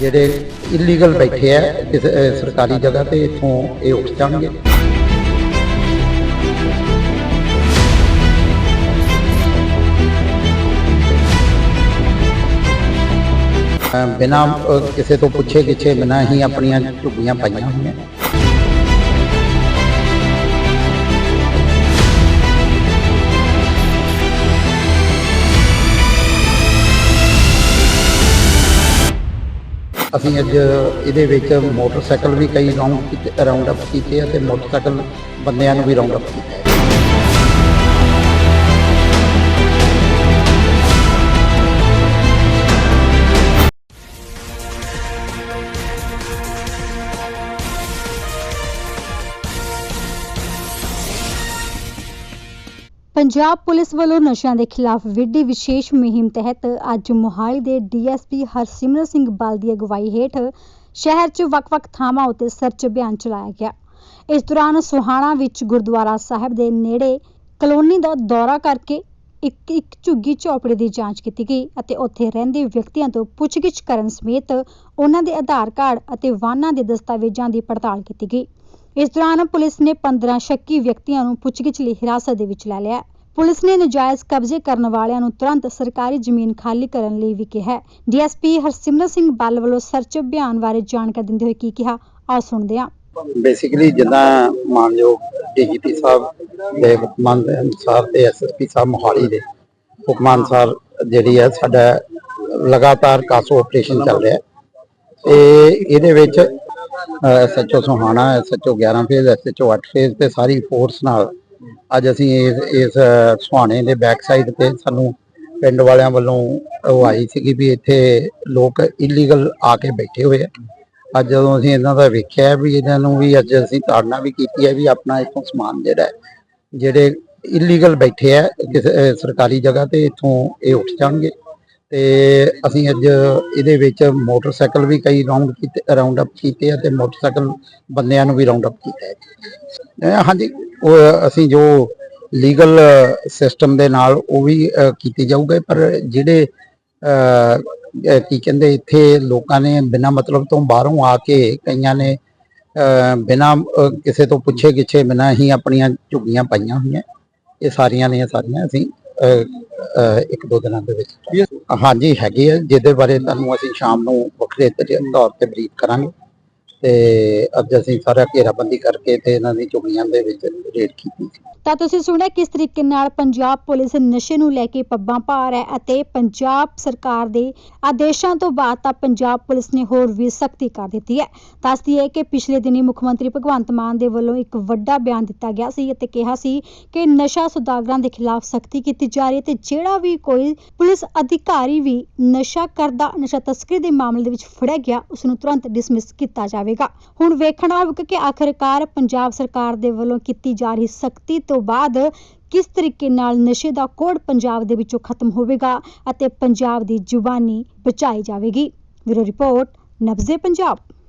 ਜਿਹੜੇ ਇਲੀਗਲ ਬੈਠੇ ਆ ਕਿਸੇ ਅਹ, ਸਰਕਾਰੀ ਜਗ੍ਹਾ ਤੇ ਇੱਥੋਂ ਇਹ ਉੱਠ ਜਾਣਗੇ। ਅਹ, ਬਿਨਾਂ ਕਿਸੇ ਤੋਂ ਪੁੱਛੇ ਗਿੱਛੇ ਬਿਨਾਂ ਹੀ ਆਪਣੀਆਂ ਝੁੱਗੀਆਂ ਪਾਈਆਂ ਹੋਈਆਂ। ਅਸੀਂ ਅੱਜ ਇਹਦੇ ਵਿੱਚ ਮੋਟਰਸਾਈਕਲ ਵੀ ਕਈ ਰਾਉਂਡ ਕੀਤੇ ਰਾਉਂਡ ਅਪ ਕੀਤੇ ਆ ਤੇ ਮੋਟਰਸਾਈਕਲ ਬੰਦਿਆਂ ਨੂੰ ਵੀ ਰਾਉਂਡ ਅਪ ਕੀਤਾ ਪੰਜਾਬ ਪੁਲਿਸ ਵੱਲੋਂ ਨਸ਼ਿਆਂ ਦੇ ਖਿਲਾਫ ਵਿੱਢੀ ਵਿਸ਼ੇਸ਼ ਮੁਹਿੰਮ ਤਹਿਤ ਅੱਜ ਮੋਹਾਲੀ ਦੇ ਡੀਐਸਪੀ ਹਰਸਿਮਰਤ ਸਿੰਘ ਬਲ ਦੀ ਅਗਵਾਈ ਹੇਠ ਸ਼ਹਿਰ 'ਚ ਵੱਖ-ਵੱਖ ਥਾਵਾਂ ਉੱਤੇ ਸਰਚ ਅਭਿਆਨ ਚਲਾਇਆ ਗਿਆ। ਇਸ ਦੌਰਾਨ ਸੋਹਾਣਾ ਵਿੱਚ ਗੁਰਦੁਆਰਾ ਸਾਹਿਬ ਦੇ ਨੇੜੇ ਕਲੋਨੀ ਦਾ ਦੌਰਾ ਕਰਕੇ ਇੱਕ ਇੱਕ ਝੁੱਗੀ ਝੌਪੜੀ ਦੀ ਜਾਂਚ ਕੀਤੀ ਗਈ ਅਤੇ ਉੱਥੇ ਰਹਿੰਦੇ ਵਿਅਕਤੀਆਂ ਤੋਂ ਪੁੱਛਗਿੱਛ ਕਰਨ ਸਮੇਤ ਉਹਨਾਂ ਦੇ ਆਧਾਰ ਕਾਰਡ ਅਤੇ ਵਾਹਨਾਂ ਦੇ ਦਸਤਾਵੇਜ਼ਾਂ ਦੀ ਪੜਤਾਲ ਕੀਤੀ ਗਈ। ਇਸ ਦੌਰਾਨ ਪੁਲਿਸ ਨੇ 15 ਸ਼ੱਕੀ ਵਿਅਕਤੀਆਂ ਨੂੰ ਪੁੱਛਗਿੱਛ ਲਈ ਹਿਰਾਸਤ ਦੇ ਵਿੱਚ ਲੈ ਲਿਆ। ਪੁਲਿਸ ਨੇ ਨਜਾਇਜ਼ ਕਬਜ਼ੇ ਕਰਨ ਵਾਲਿਆਂ ਨੂੰ ਤੁਰੰਤ ਸਰਕਾਰੀ ਜ਼ਮੀਨ ਖਾਲੀ ਕਰਨ ਲਈ ਵੀ ਕਿਹਾ ਡੀਐਸਪੀ ਹਰਸਿਮਰਤ ਸਿੰਘ ਬੱਲ ਵੱਲੋਂ ਸਰਚ ਅਭਿਆਨ ਬਾਰੇ ਜਾਣਕਾਰੀ ਦਿੰਦੇ ਹੋਏ ਕੀ ਕਿਹਾ, ਆਓ ਸੁਣਦੇ ਹਾਂ। ਬੇਸਿਕਲੀ ਜਿੱਦਾਂ ਮਾਨਯੋਗ ਡੀਜੀਪੀ ਸਾਹਿਬ ਦੇ ਹੁਕਮਾਂ ਦੇ ਅਨੁਸਾਰ ਤੇ ਐਸਐਸਪੀ ਸਾਹਿਬ ਮੋਹਾਲੀ ਦੇ ਹੁਕਮਾਂ ਅਨੁਸਾਰ ਜਿਹੜੀ ਹੈ ਸਾਡਾ ਲਗਾਤਾਰ ਕਾਸੋ ਆਪਰੇਸ਼ਨ ਚੱਲ ਰਿਹਾ ਤੇ ਇਹਦੇ ਵਿੱਚ SHO Sohana SHO 11 phase SHO 8 phase ਤੇ ਸਾਰੀ ਫੋਰਸ ਨਾਲ ਅੱਜ ਅਸੀਂ ਇਸ ਇਸ ਸੁਹਾਣੇ ਦੇ ਬੈਕ ਸਾਈਡ ਤੇ ਸਾਨੂੰ ਪਿੰਡ ਵਾਲਿਆਂ ਵੱਲੋਂ ਉਹ ਆਈ ਸੀਗੀ ਵੀ ਇੱਥੇ ਲੋਕ ਇਲੀਗਲ ਆ ਕੇ ਬੈਠੇ ਹੋਏ ਆ। ਅੱਜ ਜਦੋਂ ਅਸੀਂ ਇਹਨਾਂ ਦਾ ਵੇਖਿਆ ਵੀ ਇਹਨਾਂ ਨੂੰ ਵੀ ਅੱਜ ਅਸੀਂ ਤਾੜਨਾ ਵੀ ਕੀਤੀ ਹੈ ਵੀ ਆਪਣਾ ਇੱਥੋਂ ਸਮਾਨ ਜਿਹੜਾ ਜਿਹੜੇ ਇਲੀਗਲ ਬੈਠੇ ਆ, ਕਿਸੇ ਸਰਕਾਰੀ ਜਗ੍ਹਾ ਤੇ ਇੱਥੋਂ ਇਹ ਉੱਠ ਜਾਣਗੇ। ਤੇ ਅਸੀਂ ਅੱਜ ਇਹਦੇ ਵਿੱਚ ਮੋਟਰਸਾਈਕਲ ਵੀ ਕਈ ਰਾਉਂਡ ਕੀਤੇ ਰਾਉਂਡ ਅਪ ਕੀਤੇ ਆ ਤੇ ਮੋਟਰਸਾਈਕਲ ਬੰਦਿਆਂ ਨੂੰ ਵੀ ਰਾਉਂਡ ਅਪ ਕੀਤਾ ਹੈ। ਹਾਂਜੀ। ਉਹ ਅਸੀਂ ਜੋ ਲੀਗਲ ਸਿਸਟਮ ਦੇ ਨਾਲ ਉਹ ਵੀ ਕੀਤੀ ਜਾਊਗਾ। ਪਰ ਜਿਹੜੇ ਅਹ, ਕੀ ਕਹਿੰਦੇ ਇੱਥੇ ਲੋਕਾਂ ਨੇ ਬਿਨਾਂ ਮਤਲਬ ਤੋਂ ਬਾਹਰੋਂ ਆ ਕੇ ਕਈਆਂ ਨੇ ਅਹ, ਬਿਨਾਂ ਕਿਸੇ ਤੋਂ ਪੁੱਛੇ ਗਿੱਛੇ ਬਿਨਾਂ ਹੀ ਆਪਣੀਆਂ ਝੁੱਗੀਆਂ ਪਾਈਆਂ ਹੋਈਆਂ। ਇਹ ਸਾਰੀਆਂ ਨੇ ਸਾਰੀਆਂ ਅਸੀਂ ਅਹ, ਇੱਕ ਦੋ ਦਿਨਾਂ ਦੇ ਵਿੱਚ। ਹਾਂਜੀ ਹੈਗੇ ਆ ਜਿਹਦੇ ਬਾਰੇ ਤੁਹਾਨੂੰ ਅਸੀਂ ਸ਼ਾਮ ਨੂੰ ਵੱਖਰੇ ਤੌਰ ਤੇ ਬਰੀਫ ਕਰਾਂਗੇ। ਤੇ ਅੱਜ ਅਸੀਂ ਸਾਰਾ ਘੇਰਾਬੰਦੀ ਕਰਕੇ ਤੇ ਇਹਨਾਂ ਦੀ ਝੁੱਗੀਆਂ ਦੇ ਵਿੱਚ ਰੇਡ ਕੀਤੀ ਤਾਂ ਤੁਸੀਂ ਸੁਣਿਆ ਕਿਸ ਤਰੀਕੇ ਨਾਲ ਪੰਜਾਬ ਪੁਲਿਸ ਨਸ਼ੇ ਨੂੰ ਲੈ ਕੇ ਪੱਬਾਂ ਭਾਰ ਹੈ ਅਤੇ ਪੰਜਾਬ ਸਰਕਾਰ ਦੇ ਆਦੇਸ਼ਾਂ ਤੋਂ ਬਾਅਦ ਤਾਂ ਪੰਜਾਬ ਪੁਲਿਸ ਨੇ ਹੋਰ ਵੀ ਸਖਤੀ ਕਰ ਦਿੱਤੀ ਹੈ। ਦੱਸਦੀ ਹੈ ਕਿ ਪਿਛਲੇ ਦਿਨੀ ਮੁੱਖ ਮੰਤਰੀ ਭਗਵੰਤ ਮਾਨ ਦੇ ਵੱਲੋਂ ਇੱਕ ਵੱਡਾ ਬਿਆਨ ਦਿੱਤਾ ਗਿਆ ਸੀ ਅਤੇ ਕਿਹਾ ਸੀ ਕਿ ਨਸ਼ਾ ਸੁਦਾਗਰਾਂ ਦੇ ਖਿਲਾਫ ਸਖਤੀ ਕੀਤੀ ਜਾ ਰਹੀ ਹੈ ਤੇ ਜਿਹੜਾ ਵੀ ਕੋਈ ਪੁਲਿਸ ਅਧਿਕਾਰੀ ਵੀ ਨਸ਼ਾ ਕਰਦਾ, ਨਸ਼ਾ ਤਸਕਰੀ ਦੇ ਮਾਮਲੇ ਦੇ ਵਿੱਚ ਫੜਿਆ ਗਿਆ, ਉਸ ਨੂੰ ਤੁਰੰਤ ਡਿਸਮਿਸ ਕੀਤਾ ਜਾਵੇਗਾ। ਹੁਣ ਵੇਖਣਾ ਹੋਵੇਗਾ ਕਿ ਆਖਰਕਾਰ ਪੰਜਾਬ ਸਰਕਾਰ ਦੇ ਵੱਲੋਂ ਕੀਤੀ ਜਾ ਰਹੀ ਸਖਤੀ ਤੋਂ ਬਾਅਦ ਕਿਸ ਤਰੀਕੇ ਨਾਲ ਨਸ਼ੇ ਦਾ ਕੋੜ ਪੰਜਾਬ ਦੇ ਵਿੱਚੋਂ ਖਤਮ ਹੋਵੇਗਾ ਅਤੇ ਪੰਜਾਬ ਦੀ ਜ਼ੁਬਾਨੀ ਬਚਾਈ ਜਾਵੇਗੀ। ਬਿਊਰੋ ਰਿਪੋਰਟ ਨਬਜ਼ੇ ਪੰਜਾਬ।